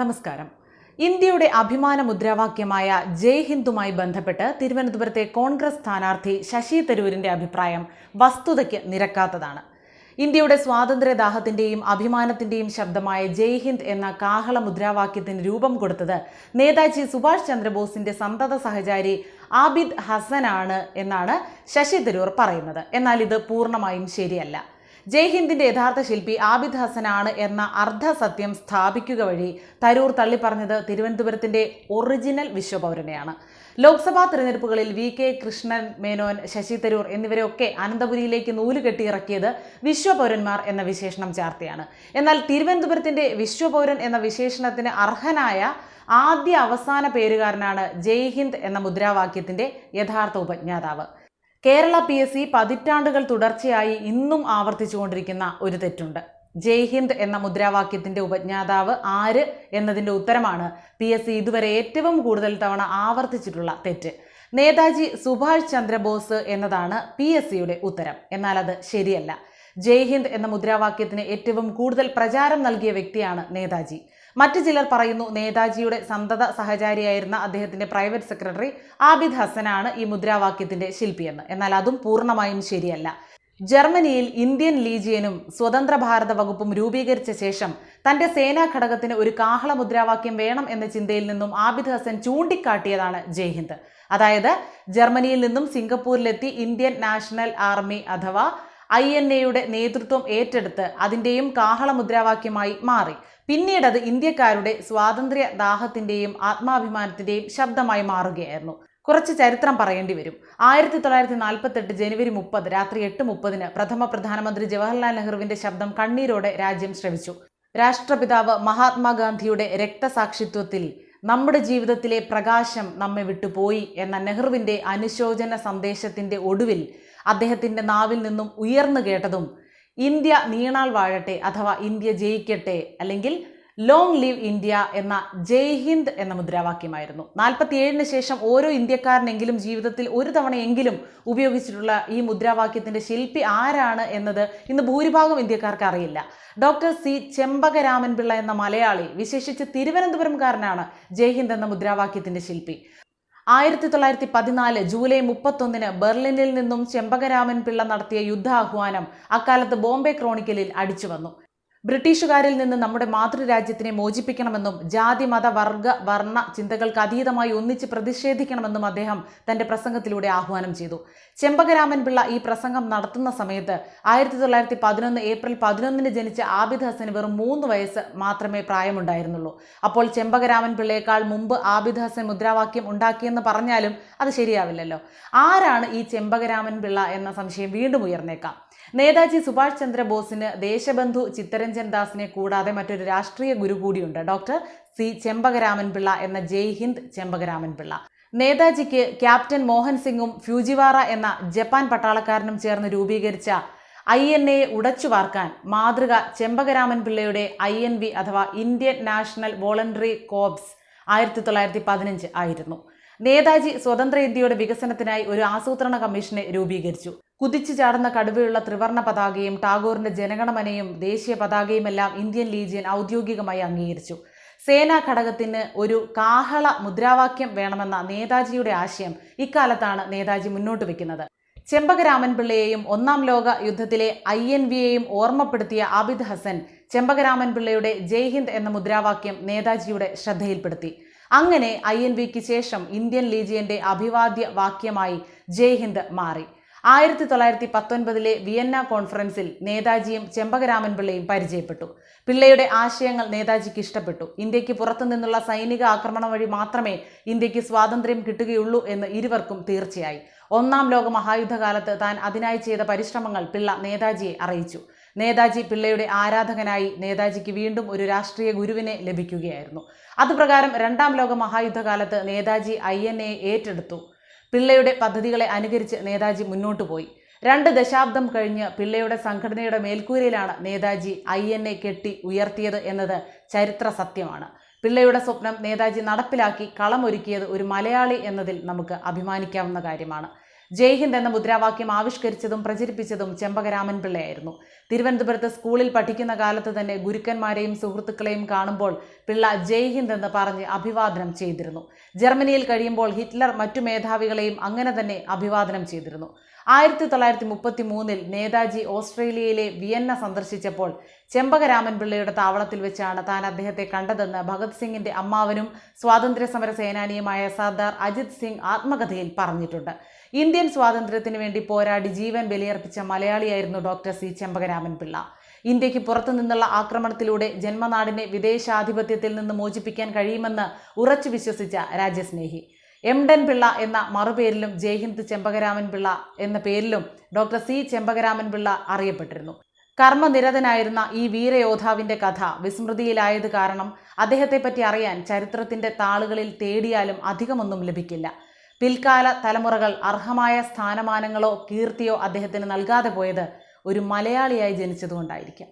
നമസ്കാരം. ഇന്ത്യയുടെ അഭിമാന മുദ്രാവാക്യമായ ജയ് ഹിന്ദുമായി ബന്ധപ്പെട്ട് തിരുവനന്തപുരത്തെ കോൺഗ്രസ് സ്ഥാനാർത്ഥി ശശി തരൂരിന്റെ അഭിപ്രായം വസ്തുതയ്ക്ക് നിരക്കാത്തതാണ്. ഇന്ത്യയുടെ സ്വാതന്ത്ര്യദാഹത്തിന്റെയും അഭിമാനത്തിന്റെയും ശബ്ദമായ ജയ് ഹിന്ദ് എന്ന കാഹള മുദ്രാവാക്യത്തിന് രൂപം കൊടുത്തത് നേതാജി സുഭാഷ് ചന്ദ്രബോസിന്റെ സന്തത സഹചാരി ആബിദ് ഹസനാണ് എന്നാണ് ശശി തരൂർ പറയുന്നത്. എന്നാൽ ഇത് പൂർണമായും ശരിയല്ല. ജയ് ഹിന്ദിന്റെ യഥാർത്ഥ ശില്പി ആബിദ് ഹസനാണ് എന്ന അർദ്ധസത്യം സ്ഥാപിക്കുക വഴി തരൂർ തള്ളിപ്പറഞ്ഞത് തിരുവനന്തപുരത്തിന്റെ ഒറിജിനൽ വിശ്വപൗരനെയാണ്. ലോക്സഭാ തിരഞ്ഞെടുപ്പുകളിൽ വി കെ കൃഷ്ണൻ മേനോൻ ശശി തരൂർ എന്നിവരെയൊക്കെ അനന്തപുരിയിലേക്ക് നൂൽ കെട്ടിയിറക്കിയത് വിശ്വപൗരന്മാർ എന്ന വിശേഷണം ചാർത്തിയാണ്. എന്നാൽ തിരുവനന്തപുരത്തിന്റെ വിശ്വപൗരൻ എന്ന വിശേഷണത്തിന് അർഹനായ ആദ്യ അവസാന പേരുകാരനാണ് ജയ് ഹിന്ദ് എന്ന മുദ്രാവാക്യത്തിന്റെ യഥാർത്ഥ ഉപജ്ഞാതാവ്. കേരള പി എസ് സി പതിറ്റാണ്ടുകൾ തുടർച്ചയായി ഇന്നും ആവർത്തിച്ചുകൊണ്ടിരിക്കുന്ന ഒരു തെറ്റുണ്ട്. ജയ് ഹിന്ദ് എന്ന മുദ്രാവാക്യത്തിന്റെ ഉപജ്ഞാതാവ് ആര് എന്നതിന്റെ ഉത്തരമാണ് പി എസ് സി ഇതുവരെ ഏറ്റവും കൂടുതൽ തവണ ആവർത്തിച്ചിട്ടുള്ള തെറ്റ്. നേതാജി സുഭാഷ് ചന്ദ്രബോസ് എന്നതാണ് പി എസ് സിയുടെ ഉത്തരം. എന്നാൽ അത് ശരിയല്ല. ജയ് ഹിന്ദ് എന്ന മുദ്രാവാക്യത്തിന് ഏറ്റവും കൂടുതൽ പ്രചാരം നൽകിയ വ്യക്തിയാണ് നേതാജി. മറ്റു ചിലർ പറയുന്നു നേതാജിയുടെ സന്തത സഹചാരിയായിരുന്ന അദ്ദേഹത്തിന്റെ പ്രൈവറ്റ് സെക്രട്ടറി ആബിദ് ഹസനാണ് ഈ മുദ്രാവാക്യത്തിന്റെ ശില്പിയെന്ന്. എന്നാൽ അതും പൂർണമായും ശരിയല്ല. ജർമ്മനിയിൽ ഇന്ത്യൻ ലീജിയനും സ്വതന്ത്ര ഭാരത വകുപ്പും രൂപീകരിച്ച ശേഷം തന്റെ സേനാ ഘടകത്തിന് ഒരു കാഹള മുദ്രാവാക്യം വേണം എന്ന ചിന്തയിൽ നിന്നും ആബിദ് ഹസൻ ചൂണ്ടിക്കാട്ടിയതാണ് ജയ്ഹിന്ദ് അതായത് ജർമ്മനിയിൽ നിന്നും സിംഗപ്പൂരിലെത്തി ഇന്ത്യൻ നാഷണൽ ആർമി അഥവാ ഐ എൻ എയുടെ നേതൃത്വം ഏറ്റെടുത്ത് അതിന്റെയും കാഹള മുദ്രാവാക്യമായി മാറി. പിന്നീട് അത് ഇന്ത്യക്കാരുടെ സ്വാതന്ത്ര്യ ദാഹത്തിന്റെയും ആത്മാഭിമാനത്തിന്റെയും ശബ്ദമായി മാറുകയായിരുന്നു. കുറച്ച് ചരിത്രം പറയേണ്ടി വരും. ആയിരത്തി തൊള്ളായിരത്തി നാൽപ്പത്തെട്ട് ജനുവരി മുപ്പത് രാത്രി എട്ട് മുപ്പതിന് പ്രഥമ പ്രധാനമന്ത്രി ജവഹർലാൽ നെഹ്റുവിന്റെ ശബ്ദം കണ്ണീരോടെ രാജ്യം ശ്രവിച്ചു. രാഷ്ട്രപിതാവ് മഹാത്മാഗാന്ധിയുടെ രക്തസാക്ഷിത്വത്തിൽ നമ്മുടെ ജീവിതത്തിലെ പ്രകാശം നമ്മെ വിട്ടുപോയി എന്ന നെഹ്റുവിന്റെ അനുശോചന സന്ദേശത്തിന്റെ ഒടുവിൽ അദ്ദേഹത്തിന്റെ നാവിൽ നിന്നും ഉയർന്നു കേട്ടതും ഇന്ത്യ നീണാൾ വാഴട്ടെ അഥവാ ഇന്ത്യ ജയിക്കട്ടെ അല്ലെങ്കിൽ ലോങ് ലിവ് ഇന്ത്യ എന്ന ജയ് ഹിന്ദ് എന്ന മുദ്രാവാക്യമായിരുന്നു. നാൽപ്പത്തിയേഴിന് ശേഷം ഓരോ ഇന്ത്യക്കാരനെങ്കിലും ജീവിതത്തിൽ ഒരു തവണയെങ്കിലും ഉപയോഗിച്ചിട്ടുള്ള ഈ മുദ്രാവാക്യത്തിന്റെ ശില്പി ആരാണ് എന്നത് ഇന്ന് ഭൂരിഭാഗം ഇന്ത്യക്കാർക്ക് അറിയില്ല. ഡോക്ടർ സി ചെമ്പകരാമൻ പിള്ള എന്ന മലയാളി വിശേഷിച്ച് തിരുവനന്തപുരംകാരനാണ് ജയ് ഹിന്ദ് എന്ന മുദ്രാവാക്യത്തിന്റെ ശില്പി. ആയിരത്തി തൊള്ളായിരത്തി പതിനാല് ജൂലൈ മുപ്പത്തൊന്നിന് ബെർലിനിൽ നിന്നും ചെമ്പകരാമൻ പിള്ള നടത്തിയ യുദ്ധാഹ്വാനം അക്കാലത്ത് ബോംബെ ക്രോണിക്കലിൽ അടിച്ചു വന്നു ബ്രിട്ടീഷുകാരിൽ നിന്ന് നമ്മുടെ മാതൃരാജ്യത്തിനെ മോചിപ്പിക്കണമെന്നും ജാതി മത വർഗ വർണ ചിന്തകൾക്ക് അതീതമായി ഒന്നിച്ച് പ്രതിഷേധിക്കണമെന്നും അദ്ദേഹം തന്റെ പ്രസംഗത്തിലൂടെ ആഹ്വാനം ചെയ്തു. ചെമ്പകരാമൻ പിള്ള ഈ പ്രസംഗം നടത്തുന്ന സമയത്ത് ആയിരത്തി തൊള്ളായിരത്തി പതിനൊന്ന് ഏപ്രിൽ പതിനൊന്നിന് ജനിച്ച ആബിദ് ഹസന് വെറും മൂന്ന് വയസ്സ് മാത്രമേ പ്രായമുണ്ടായിരുന്നുള്ളൂ. അപ്പോൾ ചെമ്പകരാമൻ പിള്ളയേക്കാൾ മുമ്പ് ആബിദ് ഹസൻ മുദ്രാവാക്യം ഉണ്ടാക്കിയെന്ന് പറഞ്ഞാലും അത് ശരിയാവില്ലല്ലോ. ആരാണ് ഈ ചെമ്പകരാമൻ പിള്ള എന്ന സംശയം വീണ്ടും ഉയർന്നേക്കാം. നേതാജി സുഭാഷ് ചന്ദ്രബോസിന് ദേശബന്ധു ചിത്തരഞ്ജൻ ദാസിനെ കൂടാതെ മറ്റൊരു രാഷ്ട്രീയ ഗുരു കൂടിയുണ്ട്. ഡോക്ടർ സി ചെമ്പകരാമൻ പിള്ള എന്ന ജയ് ഹിന്ദ് ചെമ്പകരാമൻ പിള്ള. നേതാജിക്ക് ക്യാപ്റ്റൻ മോഹൻ സിംഗും ഫ്യൂജിവാറ എന്ന ജപ്പാൻ പട്ടാളക്കാരനും ചേർന്ന് രൂപീകരിച്ച ഐ എൻ എ ഉടച്ചു വാർക്കാൻ മാതൃക ചെമ്പകരാമൻ പിള്ളയുടെ ഐ എൻ വി അഥവാ ഇന്ത്യൻ നാഷണൽ വോളണ്ടറി കോപ്സ് ആയിരത്തി തൊള്ളായിരത്തി പതിനഞ്ച് ആയിരുന്നു. നേതാജി സ്വതന്ത്ര ഇന്ത്യയുടെ വികസനത്തിനായി ഒരു ആസൂത്രണ കമ്മീഷനെ രൂപീകരിച്ചു. കുതിച്ചു ചാടുന്ന കടുവയുള്ള ത്രിവർണ പതാകയും ടാഗോറിന്റെ ജനഗണമനയും ദേശീയ പതാകയുമെല്ലാം ഇന്ത്യൻ ലീജിയൻ ഔദ്യോഗികമായി അംഗീകരിച്ചു. സേനാ ഘടകത്തിന് ഒരു കാഹള മുദ്രാവാക്യം വേണമെന്ന നേതാജിയുടെ ആശയം ഇക്കാലത്താണ് നേതാജി മുന്നോട്ട് വെക്കുന്നത്. ചെമ്പകരാമൻ പിള്ളയെയും ഒന്നാം ലോക യുദ്ധത്തിലെ ഐ എൻ വിയെയും ഓർമ്മപ്പെടുത്തിയ ആബിദ് ഹസൻ ചെമ്പകരാമൻ പിള്ളയുടെ ജയ് ഹിന്ദ് എന്ന മുദ്രാവാക്യം നേതാജിയുടെ ശ്രദ്ധയിൽപ്പെടുത്തി. അങ്ങനെ ഐ എൻ വിക്ക് ശേഷം ഇന്ത്യൻ ലീജിയന്റെ അഭിവാദ്യ വാക്യമായി ജയ് ഹിന്ദ് മാറി. ആയിരത്തി തൊള്ളായിരത്തി പത്തൊൻപതിലെ വിയന്ന കോൺഫറൻസിൽ നേതാജിയും ചെമ്പകരാമൻ പിള്ളയും പരിചയപ്പെട്ടു. പിള്ളയുടെ ആശയങ്ങൾ നേതാജിക്ക് ഇഷ്ടപ്പെട്ടു. ഇന്ത്യയ്ക്ക് പുറത്തുനിന്നുള്ള സൈനിക ആക്രമണം വഴി മാത്രമേ ഇന്ത്യയ്ക്ക് സ്വാതന്ത്ര്യം കിട്ടുകയുള്ളൂ എന്ന് ഇരുവർക്കും തീർച്ചയായി. ഒന്നാം ലോക മഹായുദ്ധകാലത്ത് താൻ അതിനായി ചെയ്ത പരിശ്രമങ്ങൾ പിള്ള നേതാജിയെ അറിയിച്ചു. നേതാജി പിള്ളയുടെ ആരാധകനായി നേതാജിക്ക് വീണ്ടും ഒരു രാഷ്ട്രീയ ഗുരുവിനെ ലഭിക്കുകയായിരുന്നു. അതുപ്രകാരം രണ്ടാം ലോക മഹായുദ്ധകാലത്ത് നേതാജി ഐ ഏറ്റെടുത്തു. പിള്ളയുടെ പദ്ധതികളെ അനുകരിച്ച് നേതാജി മുന്നോട്ടു പോയി. രണ്ട് ദശാബ്ദം കഴിഞ്ഞ് പിള്ളയുടെ സംഘടനയുടെ മേൽക്കൂരയിലാണ് നേതാജി ഐ എൻ എ കെട്ടി ഉയർത്തിയത് എന്നത് ചരിത്ര സത്യമാണ്. പിള്ളയുടെ സ്വപ്നം നേതാജി നടപ്പിലാക്കി കളമൊരുക്കിയത് ഒരു മലയാളി എന്നതിൽ നമുക്ക് അഭിമാനിക്കാവുന്ന കാര്യമാണ്. ജയ് ഹിന്ദ് എന്ന മുദ്രാവാക്യം ആവിഷ്കരിച്ചതും പ്രചരിപ്പിച്ചതും ചെമ്പകരാമൻ പിള്ളയായിരുന്നു. തിരുവനന്തപുരത്ത് സ്കൂളിൽ പഠിക്കുന്ന കാലത്ത് തന്നെ ഗുരുക്കന്മാരെയും സുഹൃത്തുക്കളെയും കാണുമ്പോൾ പിള്ള ജയ് ഹിന്ദ് എന്ന് പറഞ്ഞ് അഭിവാദനം ചെയ്തിരുന്നു. ജർമ്മനിയിൽ കഴിയുമ്പോൾ ഹിറ്റ്ലർ മറ്റു മേധാവികളെയും അങ്ങനെ തന്നെ അഭിവാദനം ചെയ്തിരുന്നു. ആയിരത്തി തൊള്ളായിരത്തി മുപ്പത്തി മൂന്നിൽ നേതാജി ഓസ്ട്രേലിയയിലെ വിയന്ന സന്ദർശിച്ചപ്പോൾ ചെമ്പകരാമൻ പിള്ളയുടെ താവളത്തിൽ വെച്ചാണ് താൻ അദ്ദേഹത്തെ കണ്ടതെന്ന് ഭഗത് സിംഗിന്റെ അമ്മാവനും സ്വാതന്ത്ര്യ സമര സേനാനിയുമായ സർദാർ അജിത് സിംഗ് ആത്മകഥയിൽ പറഞ്ഞിട്ടുണ്ട്. ഇന്ത്യൻ സ്വാതന്ത്ര്യത്തിന് വേണ്ടി പോരാടി ജീവൻ ബലിയർപ്പിച്ച മലയാളിയായിരുന്നു ഡോക്ടർ സി ചെമ്പകരാമൻ പിള്ള. ഇന്ത്യയ്ക്ക് പുറത്തു നിന്നുള്ള ആക്രമണത്തിലൂടെ ജന്മനാടിനെ വിദേശാധിപത്യത്തിൽ നിന്ന് മോചിപ്പിക്കാൻ കഴിയുമെന്ന് ഉറച്ചു വിശ്വസിച്ച രാജ്യസ്നേഹി. എംഡൻ പിള്ള എന്ന മറുപേരിലും ജയ്ഹിന്ദ് ചെമ്പകരാമൻ പിള്ള എന്ന പേരിലും ഡോക്ടർ സി ചെമ്പകരാമൻ പിള്ള അറിയപ്പെട്ടിരുന്നു. കർമ്മനിരതനായിരുന്ന ഈ വീരയോദ്ധാവിന്റെ കഥ വിസ്മൃതിയിലായത് കാരണം അദ്ദേഹത്തെപ്പറ്റി അറിയാൻ ചരിത്രത്തിന്റെ താളുകളിൽ തേടിയാലും അധികമൊന്നും ലഭിക്കില്ല. പിൽക്കാല തലമുറകൾ അർഹമായ സ്ഥാനമാനങ്ങളോ കീർത്തിയോ അദ്ദേഹത്തിന് നൽകാതെ പോയത് ഒരു മലയാളിയായി ജനിച്ചതുകൊണ്ടായിരിക്കാം.